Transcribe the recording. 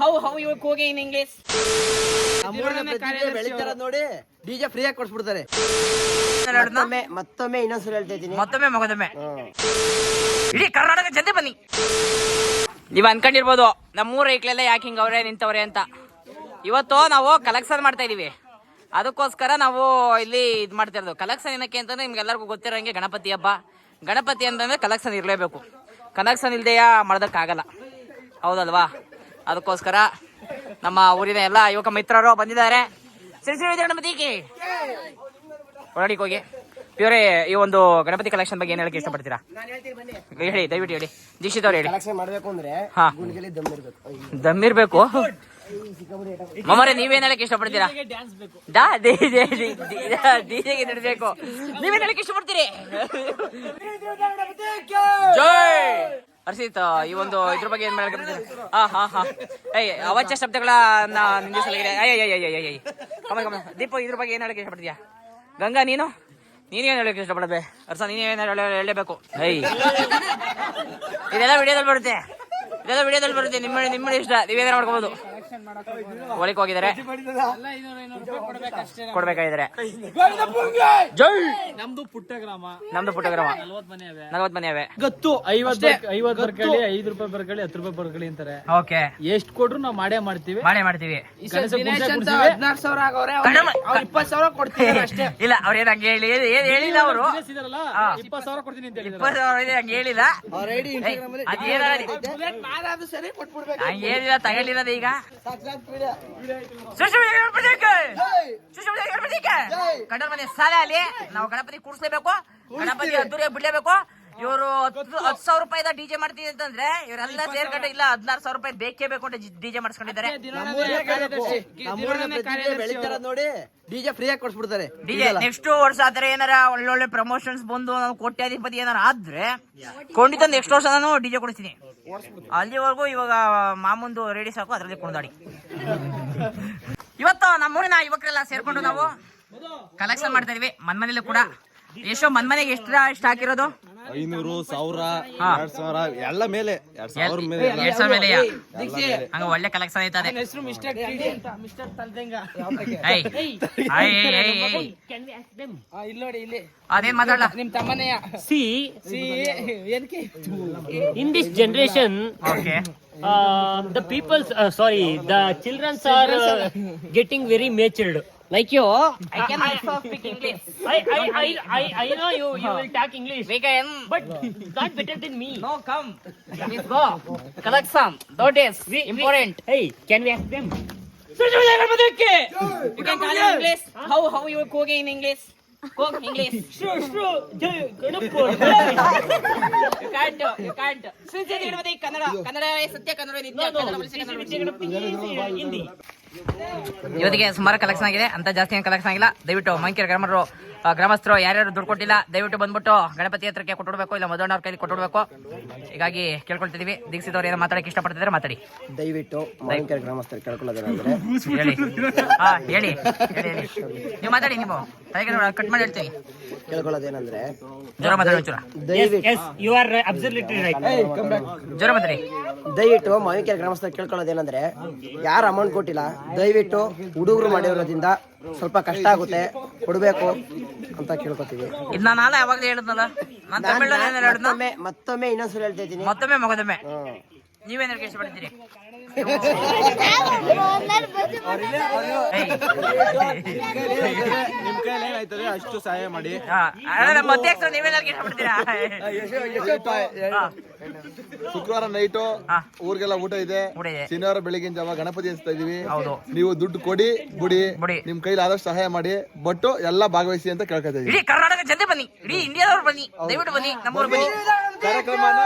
How how you cooking in English? ಬೆಳಿತಾರ ನೋಡಿ DJ free ಆಗಿ ಕೊಡ್ಸ್ಬಿಡ್ತಾರೆ. ಮತ್ತೊಮ್ಮೆ ಮತ್ತೊಮ್ಮೆ ಇನ್ನೊಂದ್ಸಲ ಹೇಳ್ತಾ ಇದ್ದೀನಿ. ಮತ್ತೊಮ್ಮೆ ಮಗದೊಮ್ಮೆ. ಇಡೀ ಕರ್ನಾಟಕ ಜನತೆ ಬನ್ನಿ. ನೀವು ಅನ್ಕೊಂಡಿರ್ಬೋದು ನಮ್ಮೂರ ಐಕ್ಲೆಲ್ಲ ಯಾಕೆ ಹಿಂಗ ಅವ್ರೆ ನಿಂತವ್ರೆ ಅಂತ. ಇವತ್ತು ನಾವು ಕಲೆಕ್ಷನ್ ಮಾಡ್ತಾ ಇದೀವಿ. ಅದಕ್ಕೋಸ್ಕರ ನಾವು ಇಲ್ಲಿ ಇದು ಮಾಡ್ತಾ ಇರೋದು. ಕಲೆಕ್ಷನ್ ಏನಕ್ಕೆ ಅಂತಂದ್ರೆ ನಿಮ್ಗೆಲ್ಲರಿಗೂ ಗೊತ್ತಿರೋಂಗೆ ಗಣಪತಿ ಹಬ್ಬ. ಗಣಪತಿ ಅಂತಂದ್ರೆ ಕಲೆಕ್ಷನ್ ಇರಲೇಬೇಕು. ಕಲೆಕ್ಷನ್ ಇಲ್ದೆಯ ಮಾಡೋದಕ್ಕಾಗಲ್ಲ. ಹೌದಲ್ವಾ? ಅದಕ್ಕೋಸ್ಕರ ನಮ್ಮ ಊರಿನ ಎಲ್ಲ ಯುವಕ ಮಿತ್ರರು ಬಂದಿದ್ದಾರೆ. ಶ್ರೀ ಶ್ರೀ ಗಣಪತಿಗೆ ಹೊರಡಿಕ್ ಹೋಗಿ. ಪ್ಯೂರೇ ಈ ಒಂದು ಗಣಪತಿ ಕಲೆಕ್ಷನ್ ಬಗ್ಗೆ ಏನ್ ಹೇಳಕ್ಕೆ ಇಷ್ಟಪಡ್ತೀರಾ? ಹೇಳಿ ದಯವಿಟ್ಟು ಹೇಳಿ. ದೀಕ್ಷಿತ್ ಅವ್ರು ಹೇಳಿ. ಮಾಡ್ಬೇಕು ಅಂದ್ರೆ ದಮ್ ಇರ್ಬೇಕು. ದಮ್ಮಿರ್ಬೇಕು ಮಮ್ಮರೆ ನೀವೇನ್ ಹೇಳಕ್ ಇಷ್ಟಪಡ್ತೀರಾ ದಾ ಡಿಜೆಗೆ ನಡ್ಬೇಕು ನೀವೇನ್ ಹೇಳಕ್ ಇಷ್ಟಪಡ್ತೀರಿ? ಜೈ! ಹರ್ಷಿತ್ ಈ ಒಂದು ಇದ್ರ ಬಗ್ಗೆ ಏನ್ ಹೇಳಕ್ ಹಾ ಹಾ ಹಾ. ಏಯ್ ಅವಾಚ್ಯ ಶಬ್ದಗಳ ನಿಂದಿಸಲಾಗಿದೆ ಅಯ್ಯ ಅಯ್ಯ ಅಯ್ಯ ಅಯ್ಯ ಕಮ ಕಮ ದೀಪ ಇದ್ರ ಬಗ್ಗೆ ಏನ್ ಹೇಳಕ್ ಇಷ್ಟಪಡ್ತೀಯಾ? ಗಂಗಾ ನೀನು? ನೀನೇನ್ ಹೇಳಕ್ ಇಷ್ಟಪಡಬೇ ಹರ್ಷ ನೀನೇನ್ ಹೇಳಬೇಕು? ಏಯ್. ಇದೆಲ್ಲ ವಿಡಿಯೋದಲ್ಲಿ ಬರುತ್ತೆ. ಇದೆಲ್ಲ ವಿಡಿಯೋದಲ್ಲಿ ಬರುತ್ತೆ. ನಿಮ್ಮ ನಿಮ್ಮ ಇಷ್ಟ. ನೀವೇನ ಮಾಡ್ಕೋಬಹುದು ಹೋಗಿದ್ದಾರೆ. ಕೊಡ್ಬೇಕಾಗಿದ್ದಾರೆ. ಜೈ! ನಮ್ದು ಪುಟ್ಟ ಗ್ರಾಮ. ನಮ್ದು ಪುಟ್ಟ ಗ್ರಾಮ. ನಲ್ವತ್ ಮನೆ ಅವೆ ನಲ್ವತ್ ಮನೆ ಅವೆ ಗತ್ತು ಐವತ್ ಐವತ್ ಬರ್ಕಳಿ ಐದ್ ರೂಪಾಯಿ ಬರ್ಕಳಿ ಹತ್ತು ರೂಪಾಯಿ ಬರ್ಕಳಿ ಅಂತಾರೆ. ಓಕೆ. ಎಷ್ಟ್ ಕೊಟ್ರು ನಾವ್ ಮಾಡೇ ಮಾಡ್ತೀವಿ. ಮಾಡೇ ಮಾಡ್ತೀವಿ. ಹದಿನಾರು ಸಾವಿರ ಆಗವ್ರೆ. ಇಪ್ಪತ್ ಸಾವಿರ ಕೊಡ್ತೀನಿ ಅಷ್ಟೇ. ಇಲ್ಲ ಅವ್ರ ಏನ್ ಹಂಗೆ ಹೇಳಿ ಏನ್- ಹೇಳಿಲ್ಲ ಅವರು. ಇಪ್ಪತ್ ಸಾವಿರ ಕೊಡ್ತೀನಿ ಅಂತ ಇಪ್ಪತ್ ಸಾವಿರ ಇದೆ ಹಂಗೆ ಹೇಳಿಲ್ಲ. ಅವ್ರ ಐಡಿ ಏಯ್, ಅದೇನಾಗಲಿ ನಾನಾದ್ರೂ ಸರಿ ಕೊಟ್ಬಿಡ್ಬೇಕು. ಹಂಗೆ ಹೇಳಿಲ್ಲ ತಗೊಳ್ಳಿರೋದು ಈಗ! ಗಂಡನ ಮನೆ ಸಾಲೆ ಅಲ್ಲಿ ನಾವು ಗಣಪತಿ ಕೂಡಿಸ್ಲೇಬೇಕು ಗಣಪತಿ ಅದ್ದೂರಿ ಬಿಡ್ಲೇಬೇಕು? ಇವರು ಹತ್ತು ಹತ್ತು ಸಾವಿರ ರೂಪಾಯಿದ ಡಿಜೆ ಮಾಡ್ತೀನಿ ಅಂತಂದ್ರೆ ಇವರೆಲ್ಲ ಸೇರ್ಕೊಂಡು ಇಲ್ಲ ಹದಿನಾರು ಸಾವಿರ ರೂಪಾಯಿ ಬೇಕೇ ಬೇಕು ಅಂತ ಡಿಜೆ ಮಾಡಿಸ್ಕೊಂಡಿದ್ದಾರೆ. ನೋಡಿ ಡಿಜೆ ಕೊಡ್ಸ್ಬಿಡ್ತಾರೆ. ಡಿಜೆ ನೆಕ್ಸ್ಟ್ ವರ್ಷ ಆದ್ರೆ ಏನಾರ ಒಳ್ಳೊಳ್ಳೆ ಪ್ರಮೋಷನ್ಸ್ ಬಂದು ನಾನು ಕೋಟ್ಯಾಧಿಪತಿ ಏನಾರ ಆದ್ರೆ ಖಂಡಿತ ನೆಕ್ಸ್ಟ್ ವರ್ಷ ನಾನು ಡಿಜೆ ಕೊಡಿಸ್ತೀನಿ. ಅಲ್ಲಿವರೆಗೂ ಇವಾಗ ಮಾಮೂಂದು ರೆಡಿ ಸಾಕು ಅದರಲ್ಲಿ ಕುಣಿದಾಡಿ ಇವತ್ತು ನಮ್ಮೂರಿನ ಯುವಕರೆಲ್ಲ ಸೇರ್ಕೊಂಡು ನಾವು ಕಲೆಕ್ಷನ್ ಮಾಡ್ತಾ ಇದೀವಿ. ಮನ್ಮನೇಲಿ ಕೂಡ. ಎಷ್ಟೋ ಮನ್ಮನೆಗೆ ಎಷ್ಟು ಇಷ್ಟ ಹಾಕಿರೋದು? ಐನೂರು ಸಾವಿರ. ಎರಡ್ ಸಾವಿರ ಎಲ್ಲ ಮೇಲೆ ಎರಡ್ ಸಾವಿರ ಮೇಲೆ ಎಲ್ಲ. ಎರಡ್ ಸಾವಿರ ಮೇಲೆ. ಹಂಗ ಒಳ್ಳೆ ಕಲೆಕ್ಷನ್ ಐತದೆ ಚಿಲ್ಡ್ರನ್ಸ್ ಅದೇನ್ ಮಾತಾಡ್ಲ? ನಿಮ್ ತಮ್ಮನೆಯ. See in this this generation, okay the peoples sorry the sorry, are childrens are uh, Like you, I can also speak English. I, I, I, I, I know you, you will talk English. We can. But not better than me. No, come. Please go. Collect some. That is we, important. We, hey, can we ask them? You can call in English. How, how you will cook in English? Cook English. Sure, sure. Jai Ganapur. You can't. You can't. Since Ganapati Kannada Kannada ಸತ್ಯ ಕನ್ನಡ ನಿತ್ಯ ಕನ್ನಡ ಉಳಿಸಿ ಕನ್ನಡ ಉಳಿಸಿ. Hindi. ಇವತ್ತಿಗೆ ಸುಮಾರು collection ಆಗಿದೆ ಅಂತ ಜಾಸ್ತಿ ಏನು ಕಲೆಕ್ಷನ್ ಆಗಿಲ್ಲ ದಯವಿಟ್ಟು ಮಂಕಿರ ಗ್ರಾಮರು ಆ, ಗ್ರಾಮಸ್ಥರು ಯಾರ್ಯಾರು ದುಡ್ಡು ಕೊಟ್ಟಿಲ್ಲ ದಯವಿಟ್ಟು ಬಂದ್ಬಿಟ್ಟು ಗಣಪತಿ ಹತ್ರಕ್ಕೆ ಕೊಟ್ಟಿಡ್ಬೇಕು ಇಲ್ಲ ಮಧುವಣ್ಣವ್ರ ಕೈಲಿ ಕೊಟ್ಟಿಡ್ಬೇಕು ಹೀಗಾಗಿ ಕೇಳ್ಕೊಳ್ತಿದೀವಿ. ದೀಕ್ಷಿತವ್ರು ಏನೋ ಮಾತಾಡಕ್ಕೆ ಇಷ್ಟಪಡ್ತಿದ್ರೆ ಮಾತಾಡಿ. ದಯವಿಟ್ಟು ಮಾವಿನಕೆರೆ ಗ್ರಾಮಸ್ಥರು ಕೇಳ್ಕೊಳ್ಳೋದೇನಂದ್ರೆ ಹೇಳಿ. ಹಾ ಹೇಳಿ ಹೇಳಿ ಹೇಳಿ. ನೀವು ಮಾತಾಡಿ ನೀವು. ತಲೆಗೆ ಕಟ್ ಮಾಡಿ ಹೇಳ್ತೀವಿ ಕೇಳ್ಕೊಳ್ಳೋದೇನಂದ್ರೆ ಜ್ವರ ಮಾತಾಡಿ ಒಂಚೂರ. ದಯವಿಟ್ಟು ಜ್ವರ ಮಾತಾಡಿ. ದಯವಿಟ್ಟು ಮಾವಿನಕೆರೆ ಗ್ರಾಮಸ್ಥರು ಕೇಳ್ಕೊಳ್ಳೋದೇನಂದ್ರೆ ಯಾರು ಅಮೌಂಟ್ ಕೊಟ್ಟಿಲ್ಲ ದಯವಿಟ್ಟು ಹುಡುಗರು ಮಾಡಿರೋದ್ರಿಂದ ಸ್ವಲ್ಪ ಕಷ್ಟ ಆಗುತ್ತೆ ಕೊಡಬೇಕು ಅಂತ ಕೇಳ್ಕೊತೀವಿ ಇದು ನಾನು ನಾಳೆ ಯಾವಾಗಲೇ ಹೇಳಿದ್ನಲ್ಲ ನಾನು ತಮಿಳಲ್ಲಿ ಏನಾರು ಹೇಳಿದ್ನ ಮತ್ತೊಮ್ಮೆ ಮತ್ತೊಮ್ಮೆ ಇನ್ನೊಂದ್ಸಲ ಹೇಳ್ತಾ ಇದ್ದೀನಿ ಮತ್ತೊಮ್ಮೆ ಮಗದೊಮ್ಮೆ ಹ್ಮ್. ನೀವೇನು ಹೇಳಕ್ಕೆ ಇಷ್ಟಪಡ್ತೀರಿ ನಿಮ್ ಕೈಲಿ ಏನಾಯ್ತದೆ ಅಷ್ಟು ಸಹಾಯ ಮಾಡಿ ಹಾ, ಅಣ್ಣ, ನಮ್ಮ ಅಧ್ಯಕ್ಷರು ಇಷ್ಟಪಡ್ತೀರಾ. ಶುಕ್ರವಾರ ನೈಟು ಊರಿಗೆಲ್ಲ ಊಟ ಇದೆ. ಶನಿವಾರ ಬೆಳಿಗಿನ ಜಾವ ಗಣಪತಿ ಹಚ್ತಾ ಇದೀವಿ. ಹೌದು. ನೀವು ದುಡ್ಡು ಕೊಡಿ ಬುಡಿ. ನಿಮ್ ಕೈಲಿ ಆದಷ್ಟು ಸಹಾಯ ಮಾಡಿ. ಬಟ್ಟು ಎಲ್ಲ ಭಾಗವಹಿಸಿ ಅಂತ ಕೇಳ್ಕೊತಾ ಇದೀವಿ. ಇಡೀ ಕರ್ನಾಟಕ ಜನತೆ ಬನ್ನಿ. ಇಡೀ ಇಂಡಿಯಾದವ್ರು ಬನ್ನಿ. ದಯವಿಟ್ಟು ಬನ್ನಿ. ನಮ್ಮೂರು ಬನ್ನಿ. ಕಾರ್ಯಕ್ರಮನ